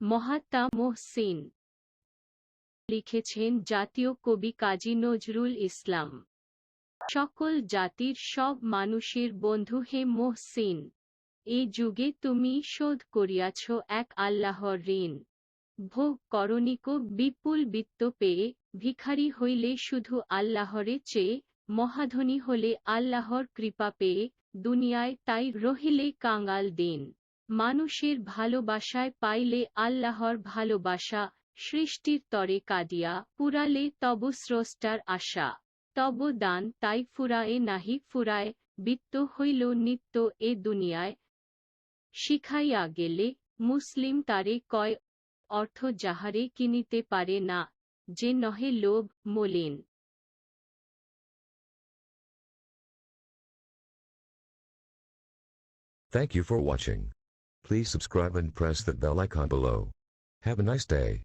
মহাত্মা মোহসিন লিখেছেন জাতীয় কবি কাজী নজরুল ইসলাম। সকল জাতির সব মানুষের বন্ধু হে মোহসিন, এ যুগে তুমি শোধ করিয়াছ এক আল্লাহর ঋণ। ভোগ করণিক বিপুল বিত্ত পেয়ে ভিখারি হইলে শুধু আল্লাহরে চেয়ে, মহাধনী হলে আল্লাহর কৃপা পেয়ে দুনিয়ায় তাই রহিলে কাঙ্গাল দিন। মানুষের ভালোবাসায় পাইলে আল্লাহর ভালোবাসা, সৃষ্টির তরে কাঁদিয়া পুরালে তব স্রষ্টার আশা। তব দান তাই ফুরায়ে নাহি ফুরায়, বিত্ত হইল নিত্য এ দুনিয়ায়। শিখাইয়া গেলে মুসলিম তারে কয়, অর্থ যাহারে কিনিতে পারে না, যে নহে লোভ মলিন। Thank you for watching. Please subscribe and press the bell icon below. Have a nice day.